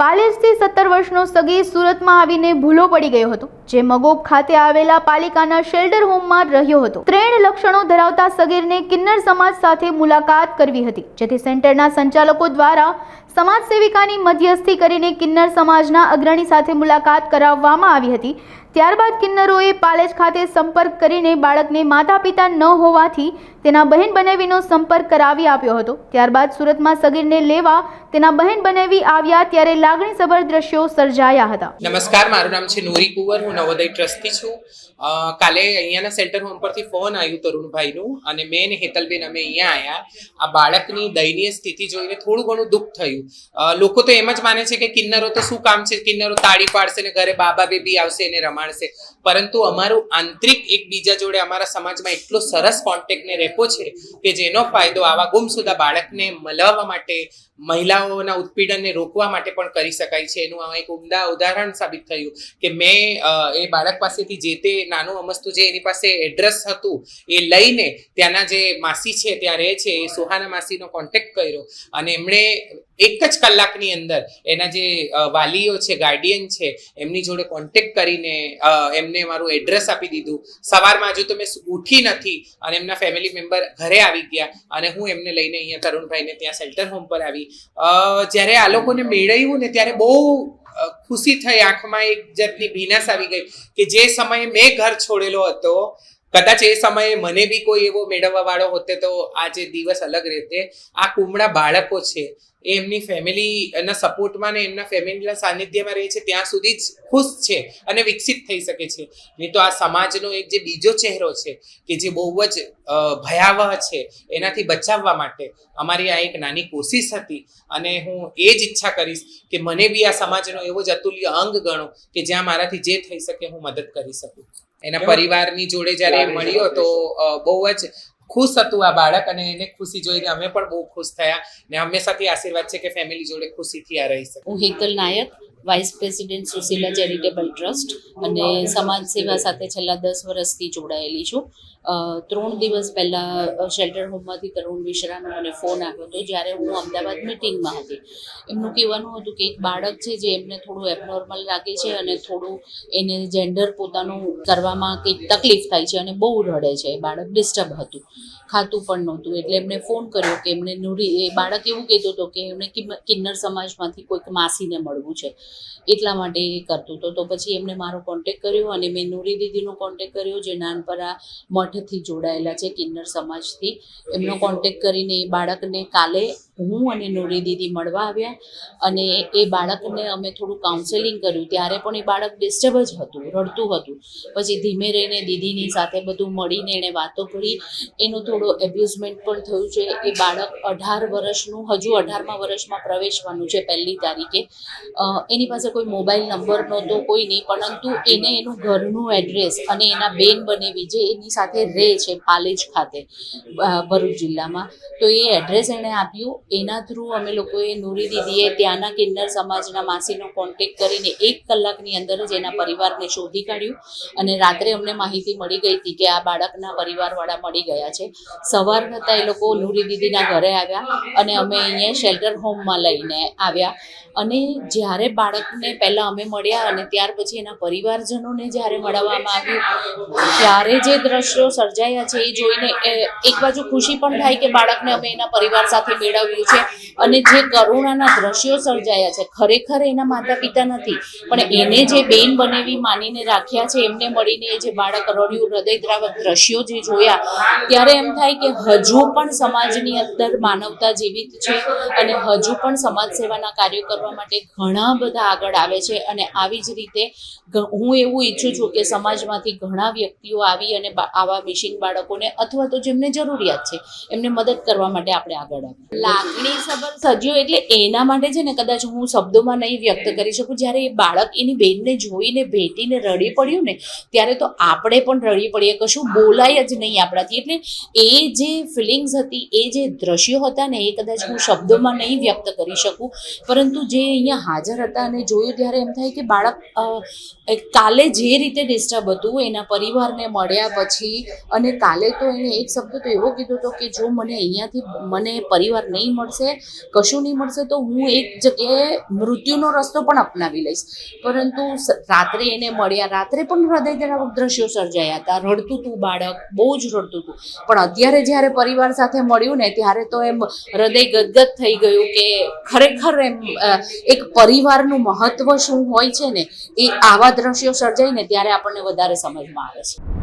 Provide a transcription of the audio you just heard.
પાલેજથી સત્તર વર્ષનો સગી સુરતમાં આવીને ભૂલો પડી ગયો હતો, જે મગોબ ખાતે આવેલા પાલિકાના શેલ્ટર હોમમાં રહ્યો હતો. ત્રણ લક્ષણો ધરાવતા સગીરને કિન્નર સમાજ સાથે મુલાકાત કરવી હતી, જેથી સેન્ટરના સંચાલકો દ્વારા સમાજ સેવિકાની મધ્યસ્થી કરીને કિન્નર સમાજના અગ્રણી સાથે મુલાકાત કરાવવામાં આવી હતી. ત્યારબાદ કિન્નરોએ પાલેજ ખાતે સંપર્ક કરીને બાળકને માતા પિતા ન હોવાથી તેના બહેન બનેવીનો સંપર્ક કરાવી આપ્યો હતો. ત્યારબાદ સુરતમાં સગીરને લેવા તેના બહેન બનેવી આવ્યા ત્યારે લાગણીસભર દ્રશ્યો સર્જાયા હતા. નમસ્કાર, મારું નામ છે નૂરી કુંવર. હું નવોદય ટ્રસ્ટી છું. કાલે અહીંયાના સેન્ટર હોમ પરથી ફોન આવ્યું તરુણભાઈનું અને મેં હેતલબેન અમે અહીંયા આવ્યા આ બાળકની દયનીય સ્થિતિ જોઈને થોડું ઘણું દુઃખ થયું. લોકો તો એમ જ માને છે કે કિન્નરો તો શું કામ છે? કિન્નરો તાળી પાડશે ને ઘરે બાબા બેબી આવશે એને રમાડશે. પરંતુ અમારું આંતરિક એકબીજા જોડે અમારા સમાજમાં એટલો સરસ કોન્ટેક્ટ ને રેપો છે કે જેનો ફાયદો આવા ગુમસુદા બાળકને મળવા માટે મહિલાઓના ઉત્પીડનને રોકવા માટે પણ કરી શકાય છે. એનું એક ઉમદા ઉદાહરણ સાબિત થયું કે મેં એ બાળક પાસેથી જે તે નાનું અમસ્તું જે એની પાસે એડ્રેસ હતું, એ લઈને ત્યાંના જે માસી છે, ત્યાં રહે છે, એ સુહાના માસીનો કોન્ટેક્ટ કર્યો. અને એમણે એક જ કલાકની અંદર એના જે વાલીઓ છે ગાર્ડિયન છે, એમની જોડે કોન્ટેક્ટ કરીને એમને મારું એડ્રેસ આપી દીધું. સવારમાં હજુ તો મેં ઉઠી નથી અને એમના ફેમિલી મેમ્બર ઘરે આવી ગયા અને હું એમને લઈને અહીંયા તરુણભાઈને ત્યાં શેલ્ટર હોમ પર આવી જ્યારે આ લોકોને મેળવ્યું ને ત્યારે બહુ ખુશી થઈ આંખમાં એક જાતની ભીનાશ આવી ગઈ કે જે સમયે મેં ઘર છોડેલો હતો કદાચ એ સમયે મને બી કોઈ એવો મેળવવા વાળો હોતે તો આજે દિવસ અલગ રહેતે. આ કુમળા બાળકો છે, એ એમની ફેમિલીના સપોર્ટમાં ને એમના ફેમિલીના સાનિધ્યમાં રહે છે, ત્યાં સુધી જ ખુશ છે અને વિકસિત થઈ શકે છે. નહીં તો આ સમાજનો એક જે બીજો ચહેરો છે, કે જે બહુ જ ભયાવહ છે, એનાથી બચાવવા માટે અમારી આ એક નાની કોશિશ હતી અને હું એ જ ઈચ્છા કરીશ કે મને બી આ સમાજનો એવો જ અતુલ્ય અંગ ગણો કે જ્યાં મારાથી જે થઈ શકે હું મદદ કરી શકું. એના પરિવારની જોડે જ્યારે મળ્યો તો બહુ જ ખુશ હતું આ બાળક અને એને ખુશી જોઈને અમે પણ બહુ ખુશ થયા ને હંમેશાથી આશીર્વાદ છે કે ફેમિલી જોડે ખુશીથી આ રહી શકે. હું Hetal Nayak. Vice president Sushila charitable trust અને સમાજ સેવા સાથે છેલ્લા દસ વર્ષથી જોડાયેલી છું. ત્રણ દિવસ પહેલાં શેલ્ટર હોમમાંથી તરુણ મિશ્રાનો મને ફોન આવ્યો હતો, જ્યારે હું અમદાવાદ મિટિંગમાં હતી. એમનું કહેવાનું હતું કે એક બાળક છે જે એમને થોડું એબનોર્મલ લાગે છે અને થોડું એને જેન્ડર પોતાનું કરવામાં કંઈક તકલીફ થાય છે અને બહુ રડે છે. એ બાળક ડિસ્ટર્બ હતું. ખાતું પણ નહોતું. એટલે એમને ફોન કર્યો કે એમને નુરી, એ બાળક એવું કહેતો હતો કે કિમ- કિન્નર સમાજમાંથી કોઈક માસીને મળવું છે. એટલા માટે એ કરતું હતો. તો પછી એમને મારો કોન્ટેક કર્યો અને મેં નુરી દીદીનો કોન્ટેક કર્યો, જે નાનપરા મઠથી જોડાયેલા છે, કિન્નર સમાજથી. એમનો કોન્ટેક કરીને એ બાળકને કાલે હું અને નુરી દીદી મળવા આવ્યા અને એ બાળકને અમે થોડું કાઉન્સેલિંગ કર્યું. ત્યારે પણ એ બાળક ડિસ્ટર્બ જ હતું, રડતું હતું. પછી ધીમે રહીને દીદીની સાથે બધું મળીને એણે વાતો કરી. એનું થોડું એબ્યુઝમેન્ટ પણ થયું છે. એ બાળક અઢાર વર્ષનું, હજુ અઢારમા વર્ષમાં પ્રવેશવાનું છે પહેલી તારીખે. એની પાસે કોઈ મોબાઈલ નંબર નહોતો, કોઈ નહીં, પરંતુ એને એનું ઘરનું એડ્રેસ અને એના બેન બનેવી જે એની સાથે રહે છે પાલેજ ખાતે ભરૂચ જિલ્લામાં. તો એ એડ્રેસ એણે આપ્યું. એના થ્રુ અમે લોકોએ નૂરી દીદીએ ત્યાંના કિન્નર સમાજના માસીનો કોન્ટેક કરીને એક કલાકની અંદર જ એના પરિવારને શોધી કાઢ્યું અને રાત્રે અમને માહિતી મળી ગઈ હતી કે આ બાળકના પરિવારવાળા મળી ગયા છે. સવાર થતાં એ લોકો નૂરી દીદીના ઘરે આવ્યા અને અમે અહીંયા શેલ્ટર હોમમાં લઈને આવ્યા. અને જ્યારે બાળકને પહેલાં અમે મળ્યા અને ત્યાર પછી એના પરિવારજનોને જ્યારે મળવામાં આવ્યું, ત્યારે જે દ્રશ્યો સર્જાયા છે એ જોઈને એક બાજુ ખુશી પણ થાય કે બાળકને અમે એના પરિવાર સાથે મેળવ્યું છે. અને જે કરુણાના દ્રશ્યો સર્જાયા છે, ખરેખર એના માતા પિતા નથી, પણ એને જે બેન બનેવી માનીને રાખ્યા છે, એમને મળીને જે બાળક રડ્યું, હૃદયદ્રાવક દ્રશ્યો જે જોયા, ત્યારે એમ થાય કે હજુ પણ સમાજની અંદર માનવતા જીવિત છે અને હજુ પણ સમાજ સેવાના કાર્યો કરવા માટે ઘણા બધા આગળ આવે છે અને આવી જ રીતે હું એવું ઈચ્છું છું કે સમાજમાંથી ઘણા વ્યક્તિઓ આવી અને આવા મિશિંગ બાળકોને અથવા તો જેમને જરૂરિયાત છે એમને મદદ કરવા માટે આપણે આગળ આવીએ. લાગણી સબર સજ્યો એટલે એના માટે છે ને કદાચ હું શબ્દોમાં નહીં વ્યક્ત કરી શકું જ્યારે એ બાળક એની બેનને જોઈને ભેટીને રડી પડ્યું ને ત્યારે તો આપણે પણ રડી પડીએ કશું બોલાય જ નહીં આપણાથી. એટલે એ જે ફિલિંગ્સ હતી એ જે દ્રશ્યો હતા ને એ કદાચ હું શબ્દોમાં નહીં વ્યક્ત કરી શકું. પરંતુ જે અહીંયા હાજર હતા અને જોયું ત્યારે એમ થાય કે બાળક કાલે જે રીતે ડિસ્ટર્બ હતું, એના પરિવારને મળ્યા પછી, અને કાલે તો એણે એક શબ્દ તો એવો કીધો હતો કે જો મને અહીંયાથી, મને પરિવાર નહીં મળશે, કશું નહીં મળશે, તો હું એક જગ્યાએ મૃત્યુનો રસ્તો પણ અપનાવી લઈશ. પરંતુ રાત્રે એને મળ્યા, રાત્રે પણ હૃદયદ્રાવક દ્રશ્યો સર્જાયા હતા. રડતું હતું બાળક, બહુ જ રડતું હતું પણ અત્યારે જ્યારે પરિવાર સાથે મળ્યું ને, ત્યારે તો એમ હૃદય ગદગદ થઈ ગયું કે ખરેખર એમ એક પરિવારનું મહત્વ શું હોય છે ને, એ આવા દ્રશ્યો સર્જાય ને ત્યારે આપણને વધારે સમજમાં આવે છે.